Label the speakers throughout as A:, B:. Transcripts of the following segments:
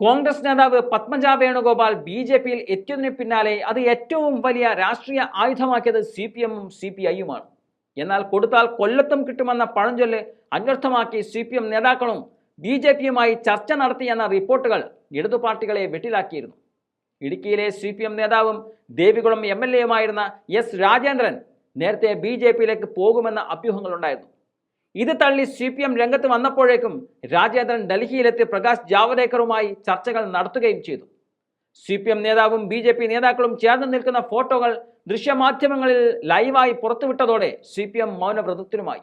A: കോൺഗ്രസ് നേതാവ് Padmaja Venugopal B J പിയിൽ എത്തിയതിന് പിന്നാലെ അത് ഏറ്റവും വലിയ രാഷ്ട്രീയ ആയുധമാക്കിയത് സി പി എമ്മും സി പി ഐയുമാണ്. എന്നാൽ കൊടുത്താൽ കൊല്ലത്തും കിട്ടുമെന്ന പഴഞ്ചൊല്ല് അന്വർത്ഥമാക്കി സി പി എം നേതാക്കളും ബി ജെ പിയുമായി ചർച്ച നടത്തിയെന്ന റിപ്പോർട്ടുകൾ ഇടതു പാർട്ടികളെ വെട്ടിലാക്കിയിരുന്നു. ഇടുക്കിയിലെ സി പി എം നേതാവും ദേവികുളം എം എൽ എയുമായിരുന്ന എസ് രാജേന്ദ്രൻ നേരത്തെ ബി ജെ പിയിലേക്ക് പോകുമെന്ന അഭ്യൂഹങ്ങളുണ്ടായിരുന്നു. ഇത് തള്ളി സി പി എം രംഗത്ത് വന്നപ്പോഴേക്കും രാജേന്ദ്രൻ ഡൽഹിയിലെത്തി പ്രകാശ് ജാവദേക്കറുമായി ചർച്ചകൾ നടത്തുകയും ചെയ്തു. സി പി എം നേതാവും ബി ജെ പി നേതാക്കളും ചേർന്ന് നിൽക്കുന്ന ഫോട്ടോകൾ ദൃശ്യമാധ്യമങ്ങളിൽ ലൈവായി പുറത്തുവിട്ടതോടെ സി പി എം മൗനവ്രതത്തിനുമായി.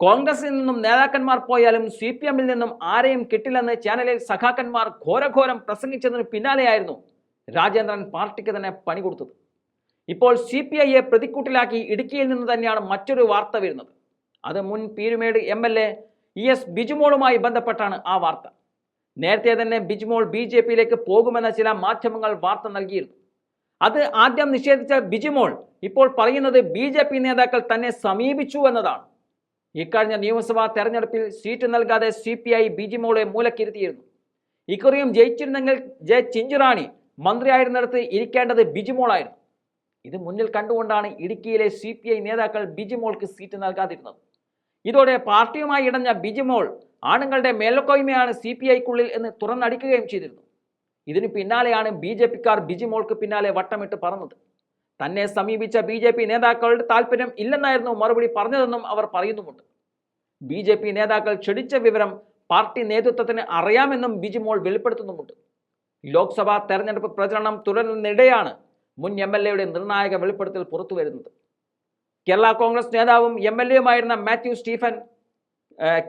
A: കോൺഗ്രസിൽ നിന്നും നേതാക്കന്മാർ പോയാലും സി പി എമ്മിൽ നിന്നും ആരെയും കിട്ടില്ലെന്ന് ചാനലിൽ സഖാക്കന്മാർ ഘോരഘോരം പ്രസംഗിച്ചതിന് പിന്നാലെയായിരുന്നു രാജേന്ദ്രൻ പാർട്ടിക്ക് തന്നെ പണി കൊടുത്തത്. ഇപ്പോൾ സി പി ഐയെ പ്രതിക്കൂട്ടിലാക്കി ഇടുക്കിയിൽ നിന്ന് തന്നെയാണ് മറ്റൊരു വാർത്ത വരുന്നത്. അത് മുൻ Peermade M L A E S ബിജുമോളുമായി ബന്ധപ്പെട്ടാണ് ആ വാർത്ത. നേരത്തെ തന്നെ ബിജുമോൾ ബി ജെ പിയിലേക്ക് പോകുമെന്ന ചില മാധ്യമങ്ങൾ വാർത്ത നൽകിയിരുന്നു. അത് ആദ്യം നിഷേധിച്ച ബിജുമോൾ ഇപ്പോൾ പറയുന്നത് ബി ജെ പി നേതാക്കൾ തന്നെ സമീപിച്ചു എന്നതാണ്. ഇക്കഴിഞ്ഞ നിയമസഭാ തെരഞ്ഞെടുപ്പിൽ സീറ്റ് നൽകാതെ സി പി ഐ ബിജിമോളെ മൂലക്കിരുത്തിയിരുന്നു. ഇക്കുറിയും ജയിച്ചിരുന്നെങ്കിൽ ജെ ചിഞ്ചുറാണി മന്ത്രിയായിരുന്നിടത്ത് ഇരിക്കേണ്ടത് ബിജിമോളായിരുന്നു. ഇത് മുന്നിൽ കണ്ടുകൊണ്ടാണ് ഇടുക്കിയിലെ സി നേതാക്കൾ ബിജിമോൾക്ക് സീറ്റ് നൽകാതിരുന്നത്. ഇതോടെ പാർട്ടിയുമായി ഇടഞ്ഞ ബിജിമോൾ ആണുങ്ങളുടെ മേൽക്കോയ്മയാണ് സി പി ഐക്കുള്ളിൽ എന്ന് തുറന്നടിക്കുകയും ചെയ്തിരുന്നു. ഇതിന് പിന്നാലെയാണ് ബി ജെ പിക്കാർ ബിജിമോൾക്ക് പിന്നാലെ വട്ടമിട്ട് പറഞ്ഞത് തന്നെ സമീപിച്ച ബി ജെ പി നേതാക്കളുടെ താല്പര്യം ഇല്ലെന്നായിരുന്നു മറുപടി പറഞ്ഞതെന്നും അവർ പറയുന്നുമുണ്ട്. ബി ജെ പി നേതാക്കൾ ക്ഷണിച്ച വിവരം പാർട്ടി നേതൃത്വത്തിന് അറിയാമെന്നും ബിജിമോൾ വെളിപ്പെടുത്തുന്നുമുണ്ട്. ലോക്സഭാ തെരഞ്ഞെടുപ്പ് പ്രചരണം തുടരുന്നതിനിടെയാണ് മുൻ എം എൽ എയുടെ നിർണായക വെളിപ്പെടുത്തൽ പുറത്തുവരുന്നത്. കേരള കോൺഗ്രസ് നേതാവും എം എൽ എയുമായിരുന്ന മാത്യു സ്റ്റീഫൻ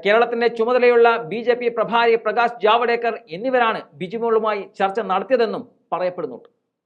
A: കേരളത്തിന്റെ ചുമതലയുള്ള ബി ജെ പി പ്രഭാരി പ്രകാശ് ജാവഡേക്കർ എന്നിവരാണ് ബിജിമോളുമായി ചർച്ച നടത്തിയതെന്നും പറയപ്പെടുന്നുണ്ട്.